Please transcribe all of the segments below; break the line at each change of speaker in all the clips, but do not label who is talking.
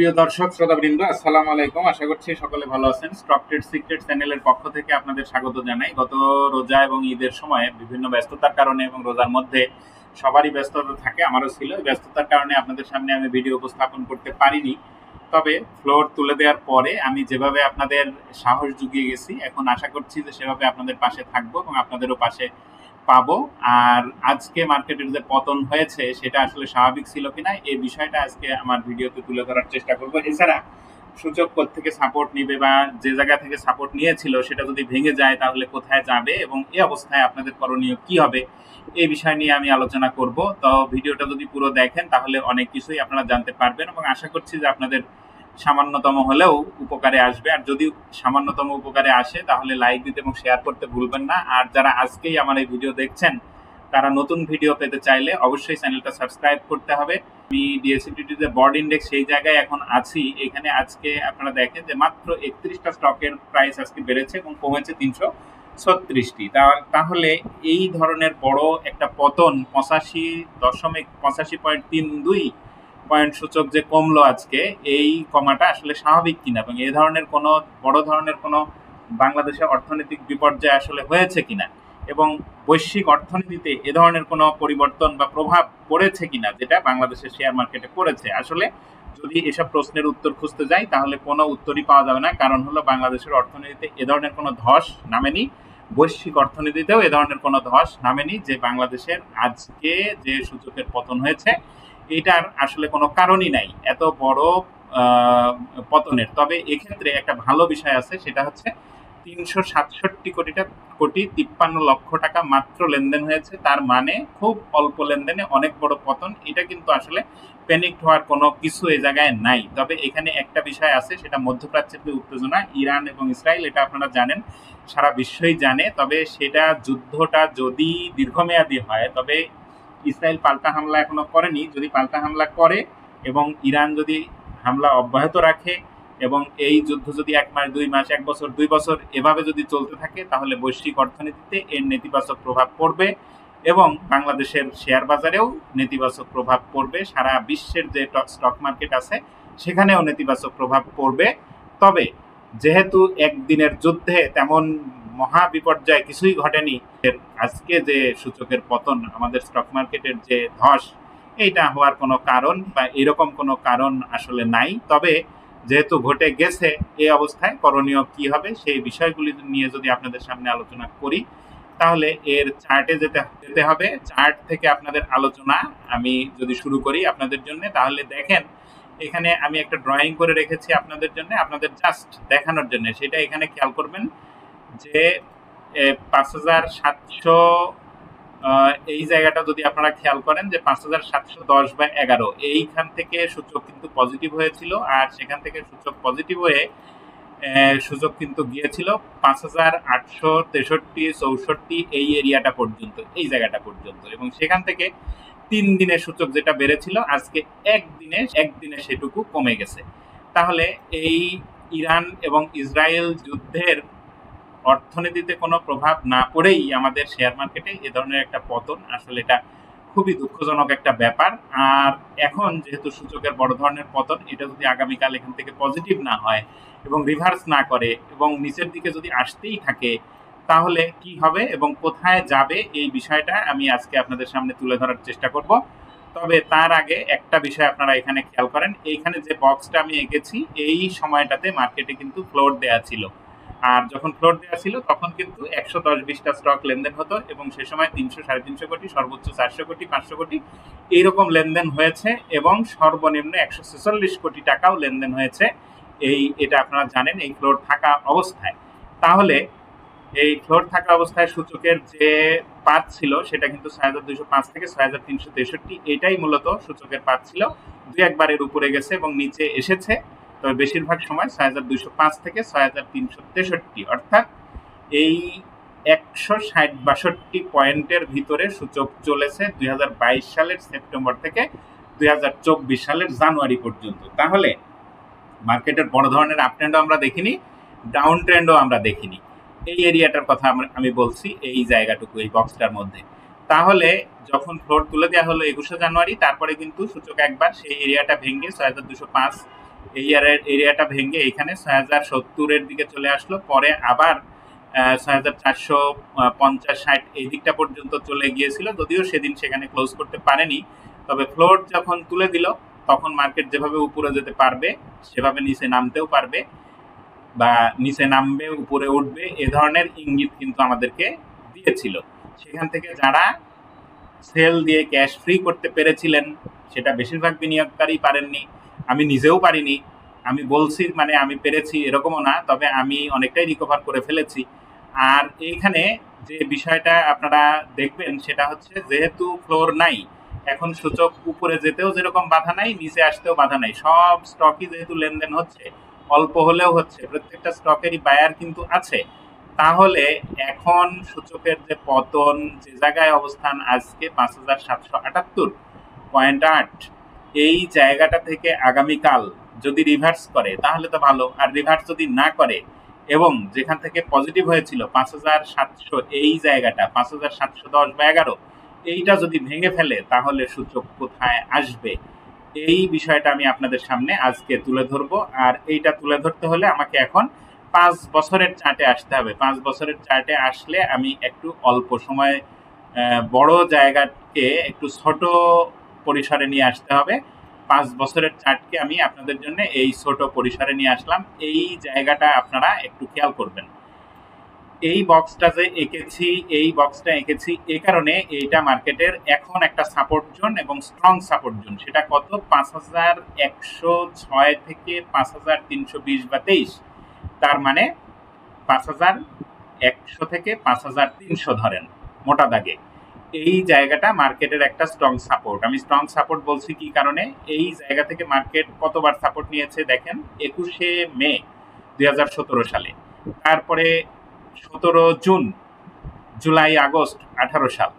প্রিয় দর্শক, শ্রোতাবৃন্দ, আসসালামু আলাইকুম। আশা করছি সকলে ভালো আছেন। স্টক ট্রেড সিক্রেট চ্যানেলের পক্ষ থেকে আপনাদের স্বাগত জানাই। গত রোজা এবং ঈদের সময় বিভিন্ন ব্যস্ততার কারণে এবং রোজার মধ্যে সবারই ব্যস্ততা থাকে, আমারও ছিল। ব্যস্ততার কারণে আপনাদের সামনে আমি ভিডিও উপস্থাপন করতে পারিনি। তবে ফ্লোর তুলে দেওয়ার পরে আমি যেভাবে আপনাদের সাহস জুগিয়ে গেছি, এখন আশা করছি যে সেভাবে আপনাদের পাশে থাকব এবং আপনাদেরও পাশে পাবো। আর আজকে মার্কেটের যে পতন হয়েছে, সেটা আসলে স্বাভাবিক ছিল কিনা, এই বিষয়টা আজকে আমার ভিডিওতে তুলে ধরার চেষ্টা করব। এছাড়া সূচক থেকে সাপোর্ট নিবে বা যে জায়গা থেকে সাপোর্ট নিয়েছিল, সেটা যদি ভেঙে যায়, তাহলে কোথায় যাবে এবং এই অবস্থায় আপনাদের করণীয় কি হবে, এই বিষয় নিয়ে আমি আলোচনা করব। তো ভিডিওটা যদি পুরো দেখেন, তাহলে অনেক কিছুই আপনারা জানতে পারবেন এবং আশা করছি যে আপনাদের সামান্যতম হলেও উপকারে আসবে। আর যদি সামান্যতম উপকারে আসে, তাহলে লাইক দিতে এবং শেয়ার করতে ভুলবেন না। আর যারা আজকেই আমার এই ভিডিও দেখছেন, তারা নতুন ভিডিও পেতে চাইলে অবশ্যই চ্যানেলটা সাবস্ক্রাইব করতে হবে। আমি ডিএসিটি যে বর্ড ইন্ডেক্স সেই জায়গায় এখন আছি। এখানে আজকে আপনারা দেখেন যে মাত্র একত্রিশটা স্টকের প্রাইস আজকে বেড়েছে এবং কমেছে তিনশো ছত্রিশটি। তাহলে এই ধরনের বড় একটা পতন পঁচাশি দশমিক পঁচাশি পয়েন্ট তিন দুই পয়েন্ট সূচক যে কমলো আজকে, এই কমাটা আসলে স্বাভাবিক কিনা এবং এই ধরনের কোনো বড় ধরনের কোনো বাংলাদেশে অর্থনৈতিক বিপর্যয় আসলে হয়েছে কিনা এবং বৈশ্বিক অর্থনীতিতে এ ধরনের কোনো পরিবর্তন বা প্রভাব পড়েছে কিনা যেটা বাংলাদেশের শেয়ার মার্কেটে পড়েছে? আসলে যদি এসব প্রশ্নের উত্তর খুঁজতে যাই, তাহলে কোনো উত্তরই পাওয়া যাবে না। কারণ হলো বাংলাদেশের অর্থনীতিতে এ ধরনের কোনো ধস নামেনি। বৈশ্বিক অর্থনীতিতেও এ ধরনের কোনো ধস নামেনি যে বাংলাদেশের আজকে যে সূচকের পতন হয়েছে এটার আসলে কোনো কারণই নাই। এত বড় পতনের। তবে এক্ষেত্রে একটা ভালো বিষয় আছে, সেটা হচ্ছে তিনশো সাতষট্টি কোটিটা, কোটি তিপ্পান্ন লক্ষ টাকা মাত্র লেনদেন হয়েছে। তার মানে খুব অল্প লেনদেনে অনেক বড় পতন। এটা কিন্তু আসলে প্যানিক হওয়ার কোনো কিছু এ জায়গায় নাই। তবে এখানে একটা বিষয় আছে, সেটা মধ্যপ্রাচ্যের যে উত্তেজনা, ইরান এবং ইসরায়েল, এটা আপনারা জানেন, সারা বিশ্বই জানে। তবে সেটা যুদ্ধটা যদি দীর্ঘমেয়াদী হয়, তবে ইসরায়েল পাল্টা হামলা এখনও করেনি, যদি পাল্টা হামলা করে এবং ইরান যদি হামলা অব্যাহত রাখে এবং এই যুদ্ধ যদি এক মাস, দুই মাস, এক বছর, দুই বছর এভাবে যদি চলতে থাকে, তাহলে বৈশ্বিক অর্থনীতিতে এর নেতিবাচক প্রভাব পড়বে এবং বাংলাদেশের শেয়ার বাজারেও নেতিবাচক প্রভাব পড়বে। সারা বিশ্বের যে স্টক মার্কেট আছে, সেখানেও নেতিবাচক প্রভাব পড়বে। তবে যেহেতু একদিনের যুদ্ধে তেমন মহা বিপর্যয় কিছুই ঘটেনি। আজকে যে সূচকের পতন, আমাদের স্টক মার্কেটের যে ধস, এইটা হওয়ার কোনো কারণ বা এরকম কোনো কারণ আসলে নাই। তবে যেহেতু ঘটে গেছে এই অবস্থায়, করণীয় কি হবে সেই বিষয়গুলি নিয়ে যদি আপনাদের সামনে আলোচনা করি, তাহলে এর চার্টে যেতে যেতে হবে। চার্ট থেকে আপনাদের আলোচনা আমি যদি শুরু করি আপনাদের জন্য, তাহলে দেখেন, এখানে আমি একটা ড্রয়িং করে রেখেছি আপনাদের জন্য, আপনাদের জাস্ট দেখানোর জন্য। সেটা এখানে খেয়াল করবেন। যে পাঁচ হাজার সাতশো এই জায়গাটা যদি আপনারা খেয়াল করেন যে পাঁচ হাজার সাতশো দশ বা এগারো, এইখান থেকে সূচক কিন্তু পজিটিভ হয়েছিল আর সেখান থেকে সূচক পজিটিভ হয়ে সূচক কিন্তু গিয়েছিল পাঁচ হাজার আটশো তেষট্টি, চৌষট্টি এই এরিয়াটা পর্যন্ত, এই জায়গাটা পর্যন্ত। এবং সেখান থেকে তিন দিনের সূচক যেটা বেড়েছিল, আজকে একদিনে একদিনে সেটুকু কমে গেছে। তাহলে এই ইরান এবং ইসরায়েল যুদ্ধের অর্থনীতিতে কোনো প্রভাব না পড়েই আমাদের শেয়ার মার্কেটে এ ধরনের একটা পতন আসলে এটা খুবই দুঃখজনক একটা ব্যাপার। আর এখন যেহেতু সূচকের বড় ধরনের পতন, এটা যদি আগামীকাল এখান থেকে পজিটিভ না হয় এবং রিভার্স না করে এবং নিচের দিকে যদি আসতেই থাকে, তাহলে কি হবে এবং কোথায় যাবে এই বিষয়টা আমি আজকে আপনাদের সামনে তুলে ধরার চেষ্টা করব। তবে তার আগে একটা বিষয় আপনারা এখানে খেয়াল করেন, এইখানে যে বক্সটা আমি এঁকেছি, এই সময়টাতে মার্কেটে কিন্তু ফ্লোর দেয়া ছিল। আর যখন ফ্লোর দেওয়া ছিল, তখন কিন্তু একশো দশ বিশটা স্টক লেনদেন হতো এবং সে সময় তিনশো, সাড়ে তিনশো কোটি, সর্বোচ্চ চারশো কোটি, পাঁচশো কোটি এইরকম লেনদেন হয়েছে এবং সর্বনিম্ন একশো ছেচল্লিশ কোটি টাকাও লেনদেন হয়েছে এই, এটা আপনারা জানেন, এই ফ্লোর থাকা অবস্থায়। তাহলে এই ফ্লোর থাকা অবস্থায় সূচকের যে পাত ছিল, সেটা কিন্তু ছয় হাজার দুইশো পাঁচ থেকে ছয় হাজার তিনশো তেষট্টি, এটাই মূলত সূচকের পাত ছিল। দুই একবারের উপরে গেছে এবং নিচে এসেছে। তবে বেশিরভাগ সময় ছয় হাজার দুইশো পাঁচ থেকে ছয় হাজার তিনশো তেষট্টি, অর্থাৎ এই একশো ষাট বাষট্টি পয়েন্টের ভিতরে সূচক চলেছে দুই হাজার বাইশ সালের সেপ্টেম্বর থেকে দুই হাজার চব্বিশ সালের জানুয়ারি পর্যন্ত। তাহলে মার্কেটের বড় ধরনের আপ ট্রেন্ডও আমরা দেখিনি ডাউন ট্রেন্ডও আমরা দেখিনি। এই এরিয়াটার কথা আমি বলছি এই জায়গাটুকু, এই বক্সটার মধ্যে। তাহলে যখন ফ্লোর তুলে দেওয়া হলো একুশে জানুয়ারি, তারপরে কিন্তু সূচক একবার সেই এরিয়াটা ভেঙে ছয় হাজার দুশো পাঁচ এই এরিয়াটা ভেঙে এখানে ছয় হাজার সত্তরের দিকে চলে আসলো। পরে আবার ছয় হাজার চারশো পঞ্চাশ, ষাট এই দিকটা পর্যন্ত চলে গিয়েছিল। যদিও সেদিন সেখানে ক্লোজ করতে পারেনি। তবে ফ্লোর যখন তুলে দিল, তখন মার্কেট যেভাবে উপরে যেতে পারবে, সেভাবে নিচে নামতেও পারবে বা নিচে নামবে, উপরে উঠবে, এ ধরনের ইঙ্গিত কিন্তু আমাদেরকে দিয়েছিল। সেখান থেকে যারা সেল দিয়ে ক্যাশ ফ্রি করতে পেরেছিলেন, সেটা বেশিরভাগ বিনিয়োগকারী পারেননি। আমি নিজেও পারিনি, আমি বলছি মানে আমি পেরেছি এরকমও না, তবে আমি অনেকটাই রিকভার করে ফেলেছি। আর এইখানে যে বিষয়টা আপনারা দেখবেন, সেটা হচ্ছে যেহেতু ফ্লোর নাই, এখন সূচক উপরে যেতেও যেরকম বাধা নাই, নিচে আসতেও বাধা নাই। সব স্টকই যেহেতু লেনদেন হচ্ছে, অল্প হলেও হচ্ছে, প্রত্যেকটা স্টকেরই বায়ার কিন্তু আছে। তাহলে এখন সূচকের যে পতন, যে জায়গায় অবস্থান, আজকে পাঁচ হাজার সাতশো আটাত্তর পয়েন্ট আট। এই জায়গাটা থেকে আগামীকাল যদি রিভার্স করে, তাহলে তো ভালো। আর রিভার্স যদি না করে এবং যেখান থেকে পজিটিভ হয়েছিল পাঁচ হাজার সাতশো এই জায়গাটা, পাঁচ হাজার সাতশো দশ বা এগারো, এইটা যদি ভেঙে ফেলে, তাহলে সূচক কোথায় আসবে? এই বিষয়টা আমি আপনাদের সামনে আজকে তুলে ধরবো। আর এইটা তুলে ধরতে হলে আমাকে এখন পাঁচ বছরের চার্টে আসতে হবে। পাঁচ বছরের চার্টে আসলে আমি একটু অল্প সময় বড় জায়গাকে একটু ছোট পরিসরে নিয়ে আসতে হবে। পাঁচ বছরের চার্টকে আমি আপনাদের জন্য এই ছোট পরিসরে নিয়ে আসলাম। এই জায়গাটা আপনারা একটু খেয়াল করবেন। এই বক্সটা যে এঁকেছি, এই বক্সটা এঁকেছি এই কারণে এইটা মার্কেটের এখন একটা সাপোর্ট জোন এবং স্ট্রং সাপোর্ট জোন সেটা কত? পাঁচ হাজার একশো ছয় থেকে পাঁচ হাজার তিনশো বিশ বা তেইশ। তার মানে পাঁচ হাজার একশো থেকে পাঁচ হাজার তিনশো ধরেন, মোটা দাগে। এই জায়গাটা মার্কেটের একটা স্ট্রং সাপোর্ট আমি স্ট্রং সাপোর্ট বলছি কি কারণে? এই জায়গা থেকে মার্কেট কতবার সাপোর্ট নিয়েছে দেখেন? একুশে মে দু হাজার সতেরো সালে। তারপরে সতেরো জুন, জুলাই, আগস্ট, আঠারো সাল।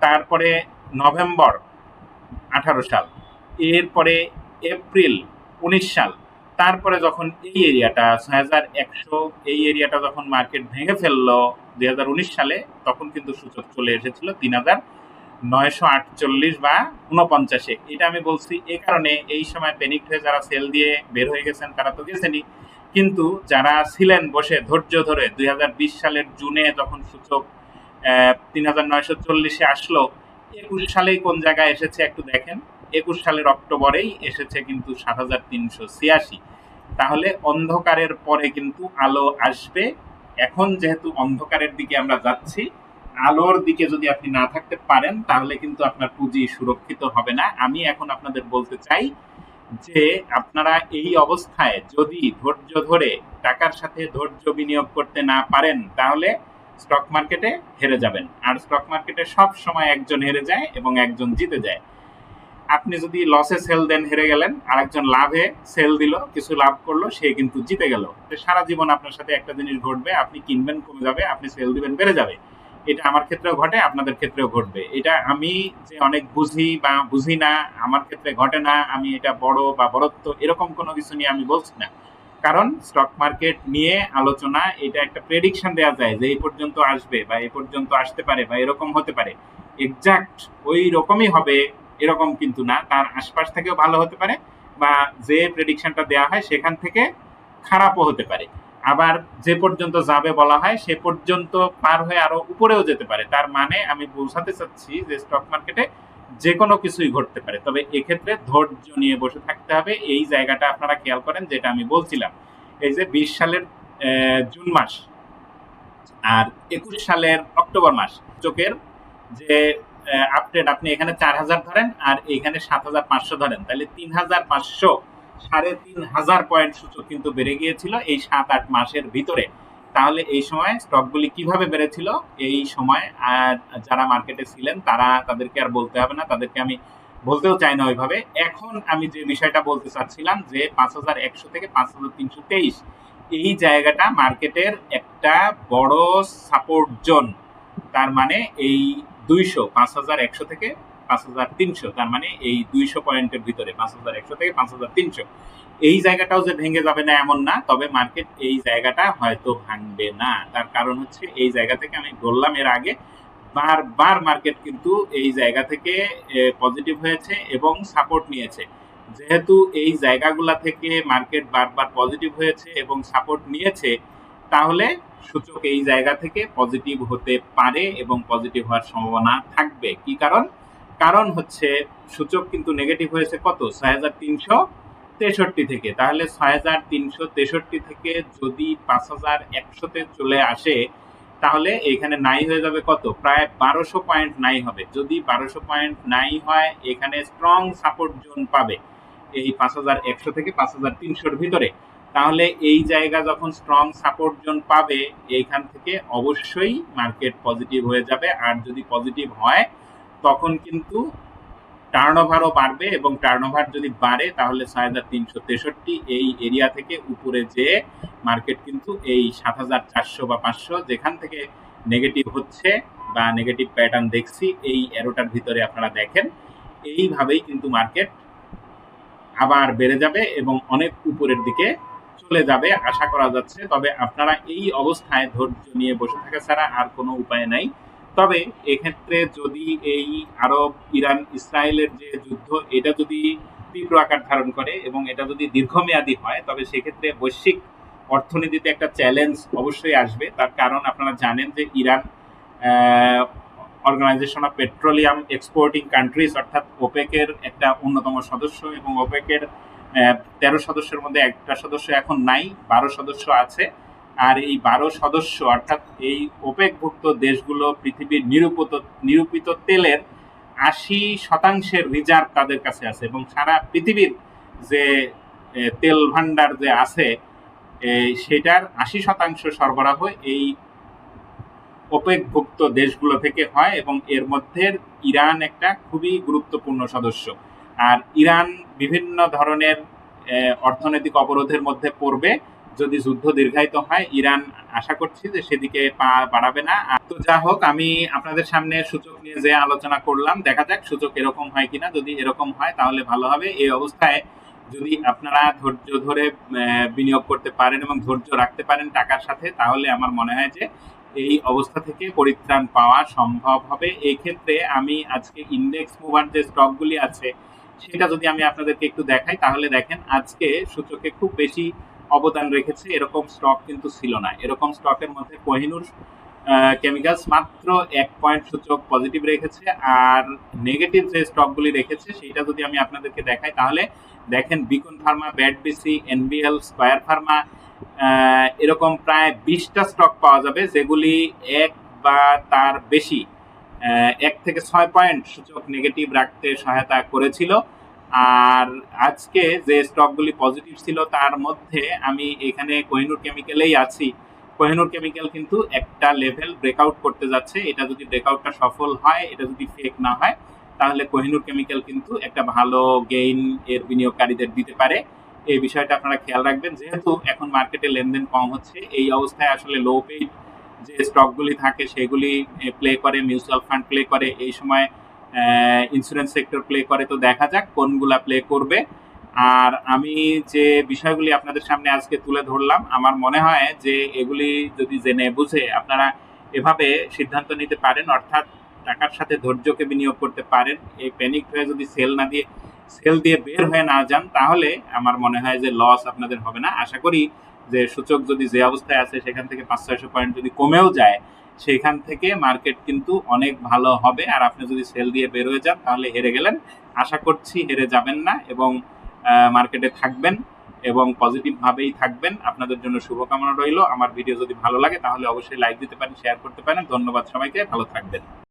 তারপরে নভেম্বর, আঠারো সাল। এরপরে এপ্রিল, উনিশ সাল। তারপরে যখন এই এরিয়াটা, ছয় হাজার একশো এই এরিয়াটা যখন মার্কেট ভেঙে ফেলল দুই হাজার উনিশ সালে, তখন কিন্তু সূচক চলে এসেছিল তিন হাজার নয়শো আটচল্লিশ বা উনপঞ্চাশে এটা আমি বলছি এই কারণে এই সময় প্যানিক হয়ে যারা সেল দিয়ে বের হয়ে গেছেন, তারা তো গেছেনই। কিন্তু যারা ছিলেন বসে ধৈর্য ধরে দুই হাজার বিশ সালের জুনে যখন সূচক তিন হাজার নয়শো চল্লিশে আসলো, একুশ সালেই কোন জায়গায় এসেছে একটু দেখেন। একুশ সালের অক্টোবরেই এসেছে কিন্তু সাত হাজার তিনশো ছিয়াশি। তাহলে অন্ধকারের পরে কিন্তু আলো আসবে। এখন যেহেতু অন্ধকারের দিকে আমরা যাচ্ছি, আলোর দিকে যদি আপনি না থাকতে পারেন, তাহলে কিন্তু আপনার পুঁজি সুরক্ষিত হবে না। আমি এখন আপনাদের বলতে চাই যে আপনারা এই অবস্থায় যদি ধৈর্য ধরে টাকার সাথে ধৈর্য বিনিয়োগ করতে না পারেন, তাহলে স্টক মার্কেটে হেরে যাবেন। আর স্টক মার্কেটে সব সময় একজন হেরে যায় এবং একজন জিতে যায়। আপনি যদি লসে সেল দেন হেরে গেলেন আর একজন লাভে সেল দিল, কিছু লাভ করল, সে কিন্তু জিতে গেল। সারা জীবন আপনার সাথে একটা জিনিস ঘটবে, আপনি কিনবেন, কমে যাবে, আপনি সেল দিবেন, বেড়ে যাবে। এটা আমার ক্ষেত্রেও ঘটে, আপনাদের ক্ষেত্রেও ঘটবে। এটা আমি যে অনেক বুঝি বা বুঝি না, আমার ক্ষেত্রে ঘটে না, আমি এটা বড় বা বড়ত্ব, এরকম কোনো কিছু নিয়ে আমি বলছি না। কারণ স্টক মার্কেট নিয়ে আলোচনা, এটা একটা প্রেডিকশন দেওয়া যায় যে এই পর্যন্ত আসবে বা এই পর্যন্ত আসতে পারে বা এরকম হতে পারে। এক্সাক্ট ওই রকমই হবে এরকম কিন্তু না। তার আশপাশ থেকেও ভালো হতে পারে বা যে প্রেডিকশনটা দেওয়া হয় সেখান থেকে খারাপও হতে পারে। আবার যে পর্যন্ত যাবে বলা হয় সে পর্যন্ত পার হয়ে আরও উপরেও যেতে পারে। তার মানে আমি বোঝাতে চাচ্ছি যে স্টক মার্কেটে যে কোনো কিছুই ঘটতে পারে। তবে এক্ষেত্রে ধৈর্য নিয়ে বসে থাকতে হবে। এই জায়গাটা আপনারা খেয়াল করেন যেটা আমি বলছিলাম। এই যে বিশ সালের জুন মাস আর একুশ সালের অক্টোবর মাস। চোখের যে আপডেট আপনি এখানে চার হাজার ধরেন আর এখানে সাত হাজার পাঁচশো ধরেন। তাহলে তিন হাজার পাঁচশো সাড়ে তিন হাজার পয়েন্ট সূচক কিন্তু বেড়ে গিয়েছিল এই সাত আট মাসের ভিতরে। তাহলে এই সময় স্টকগুলি কীভাবে বেড়েছিল? এই সময় আর যারা মার্কেটে ছিলেন তারা তাদেরকে আর বলতে হবে না, তাদেরকে আমি বলতেও চাই না ওইভাবে। এখন আমি যে বিষয়টা বলতে চাচ্ছিলাম যে পাঁচ হাজার একশো থেকে পাঁচ হাজার তিনশো তেইশ, এই জায়গাটা মার্কেটের একটা বড় সাপোর্ট জোন তার মানে এই দুইশো, পাঁচ হাজার একশো থেকে পাঁচ হাজার তিনশো, তার মানে এই দুইশো পয়েন্টের ভিতরে পাঁচ হাজার একশো থেকে পাঁচ হাজার তিনশো। এই জায়গাটাও যে ভেঙে যাবে না এমন না, তবে মার্কেট এই জায়গাটা হয়তো ভাঙবে না। তার কারণ হচ্ছে এই জায়গা থেকে আমি বললাম এর আগে, বারবার মার্কেট কিন্তু এই জায়গা থেকে পজিটিভ হয়েছে এবং সাপোর্ট নিয়েছে। যেহেতু এই জায়গাগুলা থেকে মার্কেট বারবার পজিটিভ হয়েছে এবং সাপোর্ট নিয়েছে তাহলে সূচক এই জায়গা থেকে পজিটিভ হতে পারে এবং পজিটিভ হওয়ার সম্ভাবনা থাকবে। কি কারণ? কারণ হচ্ছে সূচক কিন্তু নেগেটিভ হয়েছে কত? ছয় হাজার তিনশো তেষট্টি থেকে। তাহলে ছয় হাজার তিনশো তেষট্টি থেকে যদি পাঁচ হাজার একশোতে চলে আসে, তাহলে এখানে নাই হয়ে যাবে কত? প্রায় বারোশো পয়েন্ট নাই হবে। যদি বারোশো পয়েন্ট নাই হয়, এখানে স্ট্রং সাপোর্ট জোন পাবে এই পাঁচ হাজার একশো থেকে পাঁচ হাজার তিনশোর ভিতরে। তাহলে এই জায়গা যখন স্ট্রং সাপোর্ট জোন পাবে, এইখান থেকে অবশ্যই মার্কেট পজিটিভ হয়ে যাবে। আর যদি পজিটিভ হয়, তখন কিন্তু টার্নওভারও বাড়বে এবং টার্নওভার যদি বাড়ে, তাহলে ছয় হাজার তিনশো তেষট্টি এই এরিয়া থেকে উপরে যে মার্কেট কিন্তু এই সাত হাজার চারশো বা পাঁচশো যেখান থেকে নেগেটিভ হচ্ছে বা নেগেটিভ প্যাটার্ন দেখছি, এই অ্যারোটার ভিতরে আপনারা দেখেন। এইভাবেই কিন্তু মার্কেট আবার বেড়ে যাবে এবং অনেক উপরের দিকে চলে যাবে, আশা করা যাচ্ছে। তবে আপনারা এই অবস্থায় ধৈর্য নিয়ে বসে থাকা ছাড়া আর কোনো উপায় নাই। তবে এক্ষেত্রে যদি এই আরব, ইরান, ইসরায়েলের যে যুদ্ধ, এটা যদি তীব্র আকার ধারণ করে এবং এটা যদি দীর্ঘমেয়াদী হয়, তবে সেক্ষেত্রে বৈশ্বিক অর্থনীতিতে একটা চ্যালেঞ্জ অবশ্যই আসবে। তার কারণ আপনারা জানেন যে Iran organisation of petroleum exporting countries অর্থাৎ ওপেকের একটা অন্যতম সদস্য এবং ওপেকের তেরো সদস্যের মধ্যে একটা সদস্য এখন নাই, বারো সদস্য আছে। আর এই বারো সদস্য, অর্থাৎ এই ওপেকভুক্ত দেশগুলো পৃথিবীর নিরূপিত নিরূপিত তেলের আশি শতাংশের রিজার্ভ তাদের কাছে আছে এবং সারা পৃথিবীর যে তেল ভান্ডার যে আছে সেটার আশি শতাংশ সরবরাহ এই ওপেকভুক্ত দেশগুলো থেকে হয় এবং এর মধ্যে ইরান একটা খুবই গুরুত্বপূর্ণ সদস্য। আর ইরান বিভিন্ন ধরনের অর্থনৈতিক অবরোধের মধ্যে পড়বে। যদি যুদ্ধ দীর্ঘায়িত হয়, ইরান আশা করছি যে সেদিকে পা বাড়াবে না। তো যা হোক, আমি আপনাদের সামনে সূচক নিয়ে যে আলোচনা করলাম, দেখা যাক সূচক এরকম হয় কিনা। যদি এরকম হয়, তাহলে ভালো হবে। এই অবস্থায় যদি আপনারা ধৈর্য ধরে বিনিয়োগ করতে পারেন এবং ধৈর্য রাখতে পারেন টাকার সাথে, তাহলে আমার মনে হয় যে এই অবস্থা থেকে পরিত্রাণ পাওয়া সম্ভব হবে। এই ক্ষেত্রে আমি আজকে ইন্ডেক্স মুভার যে স্টকগুলি আছে সেটা যদি আমি আপনাদেরকে একটু দেখাই, তাহলে দেখেন আজকে সূচকে খুব বেশি অবদান রেখেছে, এরকম স্টক কিন্তু ছিল না। এরকম স্টকের মধ্যে কোহিনুর কেমিক্যালস মাত্র এক পয়েন্ট সূচক পজিটিভ রেখেছে, আর নেগেটিভ যে স্টকগুলি রেখেছে সেটা যদি আমি আপনাদেরকে দেখাই, তাহলে দেখেন বিকন ফার্মা ব্যাড বিসি, এনবিএল, স্কোয়ার ফার্মা এরকম প্রায় বিশটা স্টক পাওয়া যাবে, যেগুলি এক বা তার বেশি এক থেকে ছয় পয়েন্ট সূচক নেগেটিভ রাখতে সহায়তা করেছিল। আর আজকে যে স্টকগুলি পজিটিভ ছিল, তার মধ্যে আমি এখানে কোহিনুর কেমিক্যালেই আছি। কোহিনুর কেমিক্যাল কিন্তু একটা লেভেল ব্রেকআউট করতে যাচ্ছে। এটা যদি ব্রেকআউটটা সফল হয়, এটা যদি ফেক না হয়, তাহলে কোহিনুর কেমিক্যাল কিন্তু একটা ভালো গেইন এর বিনিয়োগকারীদের দিতে পারে। এই বিষয়টা আপনারা খেয়াল রাখবেন, যেহেতু এখন মার্কেটে লেনদেন কম হচ্ছে, এই অবস্থায় আসলে লো পেইড যে স্টকগুলি থাকে সেগুলি প্লে করে মিউচুয়াল ফান্ড প্লে করে, এই সময় ইন্স্যুরেন্স সেক্টর প্লে করে। তো দেখা যাক কোনগুলা প্লে করবে। আর আমি যে বিষয়গুলি আপনাদের সামনে আজকে তুলে ধরলাম, আমার মনে হয় যে এগুলি যদি জেনে বুঝে আপনারা এভাবে সিদ্ধান্ত নিতে পারেন, অর্থাৎ টাকার সাথে ধৈর্যকে বিনিয়োগ করতে পারেন, এই প্যানিক হয়ে যদি সেল না দিয়ে সেল দিয়ে বের হয়ে না যান, তাহলে আমার মনে হয় যে লস আপনাদের হবে না। আশা করি যে সূচক যদি যে অবস্থায় আছে, সেখান থেকে পাঁচ ছয়শো পয়েন্ট যদি কমেও যায়, সেখান থেকে মার্কেট কিন্তু অনেক ভালো হবে। আর আপনি যদি সেল দিয়ে বের হয়ে যান, তাহলে হেরে গেলেন। আশা করছি হেরে যাবেন না এবং মার্কেটে থাকবেন এবং পজিটিভভাবেই থাকবেন। আপনাদের জন্য শুভকামনা রইল। আমার ভিডিও যদি ভালো লাগে, তাহলে অবশ্যই লাইক দিতে পারেন শেয়ার করতে পারেন। ধন্যবাদ সবাইকে। ভালো থাকবেন।